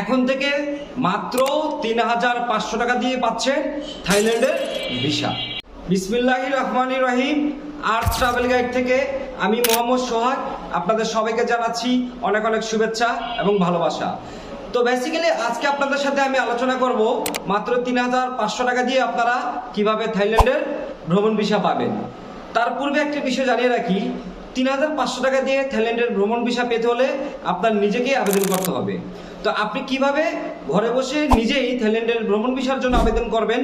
এখন থেকে মাত্র তিন হাজার পাঁচশো টাকা দিয়ে পাচ্ছেন থাইল্যান্ডের ভিসা। বিসমিল্লাহ রহমান রহিম। আর্ট ট্রাভেল গাইড থেকে আমি মোহাম্মদ সোহাগ, আপনাদের সবাইকে জানাচ্ছি অনেক অনেক শুভেচ্ছা এবং ভালোবাসা। তো বেসিক্যালি আজকে আপনাদের সাথে আমি আলোচনা করব মাত্র তিন হাজার পাঁচশো টাকা দিয়ে আপনারা কীভাবে থাইল্যান্ডের ভ্রমণ ভিসা পাবেন। তার পূর্বে একটি বিষয় জানিয়ে রাখি তিন হাজার পাঁচশো টাকা দিয়ে থাইল্যান্ডের ভ্রমণ ভিসা পেতে হলে আপনার নিজেকেই আবেদন করতে হবে। তো আপনি কীভাবে ঘরে বসে নিজেই থাইল্যান্ডের ভ্রমণ ভিসার জন্য আবেদন করবেন,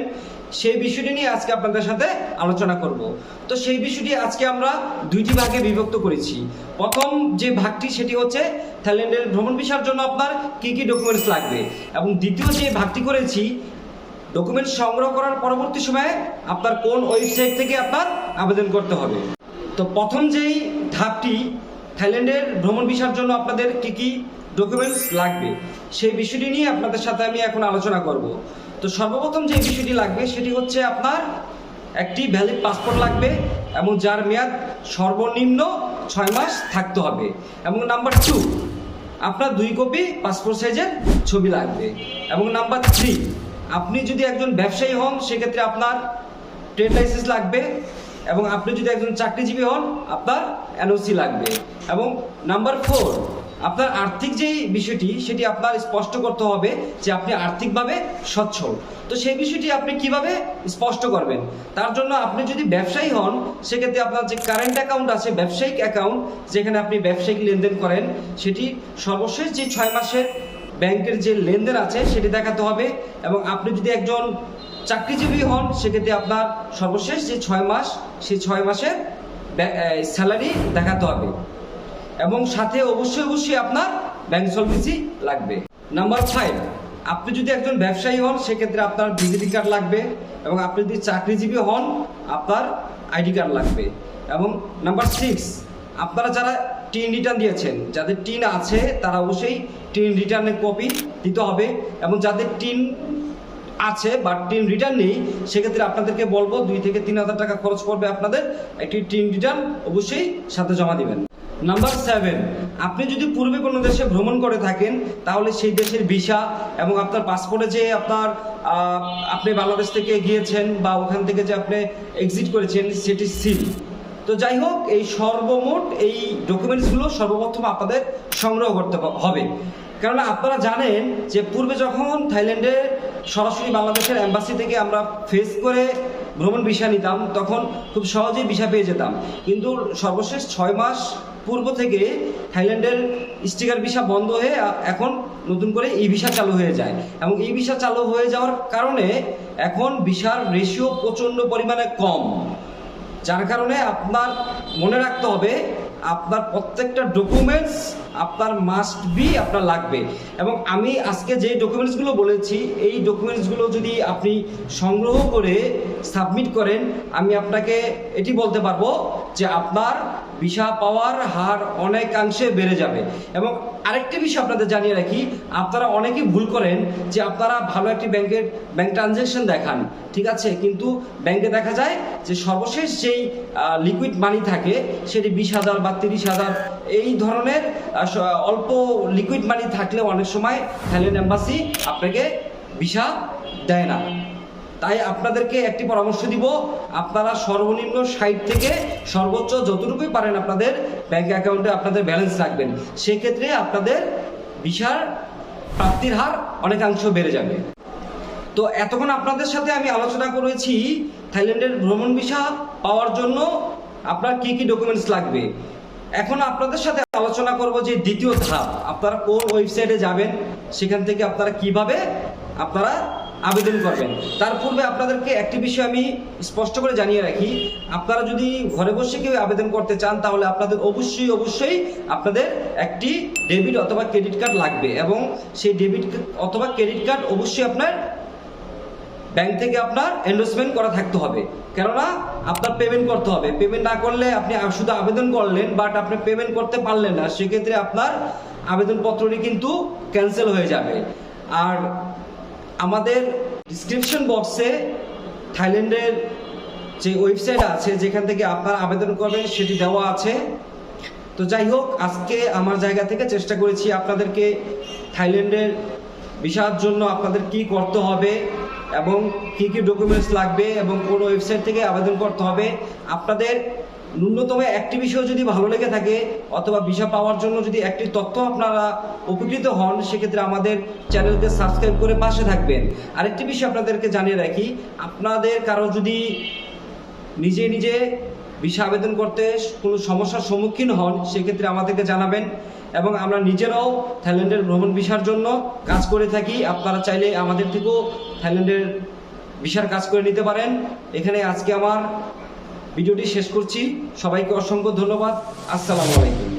সেই বিষয়টি নিয়ে আজকে আপনাদের সাথে আলোচনা করব। তো সেই বিষয়টি আজকে আমরা দুইটি ভাগে বিভক্ত করেছি। প্রথম যে ভাগটি, সেটি হচ্ছে থাইল্যান্ডের ভ্রমণ ভিসার জন্য আপনার কি কি ডকুমেন্টস লাগবে এবং দ্বিতীয় যে ভাগটি করেছি ডকুমেন্ট সংগ্রহ করার পরবর্তী সময়ে আপনার কোন ওয়েবসাইট থেকে আপনার আবেদন করতে হবে। তো প্রথম যেই ধাপটি থাইল্যান্ডের ভ্রমণ ভিসার জন্য আপনাদের কি কি ডকুমেন্টস লাগবে, সেই বিষয়টি নিয়ে আপনাদের সাথে আমি এখন আলোচনা করব। তো সর্বপ্রথম যে বিষয়টি লাগবে সেটি হচ্ছে আপনার একটি ভ্যালিড পাসপোর্ট লাগবে এবং যার মেয়াদ সর্বনিম্ন ছয় মাস থাকতে হবে। এবং নাম্বার টু আপনার দুই কপি পাসপোর্ট সাইজের ছবি লাগবে। এবং নাম্বার থ্রি আপনি যদি একজন ব্যবসায়ী হন, সেক্ষেত্রে আপনার ট্রেড লাইসেন্স লাগবে। এবং আপনি যদি একজন চাকরিজীবী হন, আপনার এনওসি লাগবে। এবং নাম্বার ফোর আপনার আর্থিক যেই বিষয়টি, সেটি আপনার স্পষ্ট করতে হবে যে আপনি আর্থিকভাবে সচ্ছল। তো সেই বিষয়টি আপনি কীভাবে স্পষ্ট করবেন? তার জন্য আপনি যদি ব্যবসায়ী হন, সেক্ষেত্রে আপনার যে কারেন্ট অ্যাকাউন্ট আছে, ব্যবসায়িক অ্যাকাউন্ট যেখানে আপনি ব্যবসায়িক লেনদেন করেন, সেটি সর্বশেষ যে ছয় মাসের ব্যাংকের যে লেনদেন আছে, সেটি দেখাতে হবে। এবং আপনি যদি একজন চাকরিজীবী হন, সেক্ষেত্রে আপনার সর্বশেষ যে ছয় মাস, সেই ছয় মাসের স্যালারি দেখাতে হবে। এবং সাথে অবশ্যই অবশ্যই আপনার ব্যাংক সলভেন্সি লাগবে। নাম্বার ফাইভ আপনি যদি একজন ব্যবসায়ী হন, সেক্ষেত্রে আপনার ভিজিটিং কার্ড লাগবে এবং আপনি যদি চাকরিজীবী হন, আপনার আইডি কার্ড লাগবে। এবং নাম্বার সিক্স আপনারা যারা টিন রিটার্ন দিয়েছেন, যাদের টিন আছে, তারা অবশ্যই টিন রিটার্নের কপি দিতে হবে এবং যাদের টিন আছে বাট টিন রিটার্ন নেই, সেক্ষেত্রে আপনাদেরকে বলব দুই থেকে তিন হাজার টাকা খরচ পড়বে আপনাদের। একটি টিন রিটার্ন অবশ্যই সাথে জমা দিবেন। নাম্বার সেভেন আপনি যদি পূর্বে কোনো দেশে ভ্রমণ করে থাকেন, তাহলে সেই দেশের ভিসা এবং আপনার পাসপোর্টে যে আপনার আপনি বাংলাদেশ থেকে গিয়েছেন বা ওখান থেকে যে আপনি এক্সিট করেছেন, সেটি সিল তো যাই হোক, এই সর্বমোট এই ডকুমেন্টসগুলো সর্বপ্রথম আপনাদের সংগ্রহ করতে হবে। কেননা আপনারা জানেন যে পূর্বে যখন থাইল্যান্ডে সরাসরি বাংলাদেশের অ্যাম্বাসি থেকে আমরা ফেস করে ভ্রমণ ভিসা নিতাম, তখন খুব সহজেই ভিসা পেয়ে যেতাম। কিন্তু সর্বশেষ ছয় মাস পূর্ব থেকে থাইল্যান্ডের স্টিকার ভিসা বন্ধ হয়ে এখন নতুন করে ই ভিসা চালু হয়ে যায়। এবং এই ভিসা চালু হয়ে যাওয়ার কারণে এখন ভিসার রেশিও প্রচণ্ড পরিমাণে কম। যার কারণে আপনার মনে রাখতে হবে আপনার প্রত্যেকটা ডকুমেন্টস আপনার মাস্ট বি আপনার লাগবে। এবং আমি আজকে যে ডকুমেন্টসগুলো বলেছি, এই ডকুমেন্টসগুলো যদি আপনি সংগ্রহ করে সাবমিট করেন, আমি আপনাকে এটি বলতে পারব যে আপনার ভিসা পাওয়ার হার অনেকাংশে বেড়ে যাবে। এবং আরেকটি বিষয় আপনাদের জানিয়ে রাখি, আপনারা অনেকেই ভুল করেন যে আপনারা ভালো একটি ব্যাংকের ব্যাংক ট্রানজ্যাকশন দেখান, ঠিক আছে? কিন্তু ব্যাংকে দেখা যায় যে সর্বশেষ যেই লিকুইড মানি থাকে, সেটি বিশ হাজার বা তিরিশ হাজার, এই ধরনের অল্প লিকুইড মানি থাকলে অনেক সময় থাইল্যান্ড এম্বাসি আপনাকে ভিসা দেয় না। তাই আপনাদেরকে একটি পরামর্শ দিব, আপনারা সর্বনিম্ন ষাট থেকে সর্বোচ্চ যতটুকুই পারেন আপনাদের ব্যাংক অ্যাকাউন্টে আপনাদের ব্যালেন্স রাখবেন। সেক্ষেত্রে আপনাদের ভিসার প্রাপ্তির হার অনেকাংশ বেড়ে যাবে। তো এতক্ষণ আপনাদের সাথে আমি আলোচনা করেছি থাইল্যান্ডের ভ্রমণ ভিসা পাওয়ার জন্য আপনার কি কি ডকুমেন্টস লাগবে। এখন আপনাদের সাথে আলোচনা করব যে দ্বিতীয় ধাপ, আপনারা কোন ওয়েবসাইটে যাবেন, সেখান থেকে আপনারা কীভাবে আপনারা আবেদন করবেন। তার পূর্বে আপনাদেরকে একটি বিষয় আমি স্পষ্ট করে জানিয়ে রাখি, আপনারা যদি ঘরে বসে কেউ আবেদন করতে চান, তাহলে আপনাদের অবশ্যই অবশ্যই আপনাদের একটি ডেবিট অথবা ক্রেডিট কার্ড লাগবে এবং সেই ডেবিট অথবা ক্রেডিট কার্ড অবশ্যই আপনার ব্যাংক থেকে আপনার এন্ডোসমেন্ট করা থাকতে হবে। কেননা, আপনার পেমেন্ট করতে হবে। পেমেন্ট না করলে আপনি শুধু আবেদন করলেন বাট আপনি পেমেন্ট করতে পারলেন না। সেক্ষেত্রে আপনার আবেদনপত্রটি কিন্তু ক্যান্সেল হয়ে যাবে। আর আমাদের ডিসক্রিপশন বক্সে থাইল্যান্ডের যে ওয়েবসাইট আছে, যেখান থেকে আপনার আবেদন করবেন, সেটি দেওয়া আছে। তো যাই হোক, আজকে আমার জায়গা থেকে চেষ্টা করেছি আপনাদেরকে থাইল্যান্ডের ভিসার জন্য আপনাদের কি করতে হবে এবং কি কি ডকুমেন্টস লাগবে এবং কোন ওয়েবসাইট থেকে আবেদন করতে হবে, আপনাদের ন্যূনতম একটি বিষয় যদি ভালো লেগে থাকে অথবা ভিসা পাওয়ার জন্য যদি একটি তথ্য আপনারা উপকৃত হন, সেক্ষেত্রে আমাদের চ্যানেলকে সাবস্ক্রাইব করে পাশে থাকবেন। আরেকটি বিষয় আপনাদেরকে জানিয়ে রাখি, আপনাদের কারও যদি নিজে নিজে ভিসা আবেদন করতে কোনো সমস্যার সম্মুখীন হন, সেক্ষেত্রে আমাদেরকে জানাবেন এবং আমরা নিজেরাও থাইল্যান্ডের ভ্রমণ ভিসার জন্য কাজ করে থাকি। আপনারা চাইলে আমাদের থেকেও থাইল্যান্ডের ভিসার কাজ করে নিতে পারেন। এখানে আজকে আমার ভিডিওটি শেষ করছি। সবাইকে অসংখ্য ধন্যবাদ। আসসালামু আলাইকুম।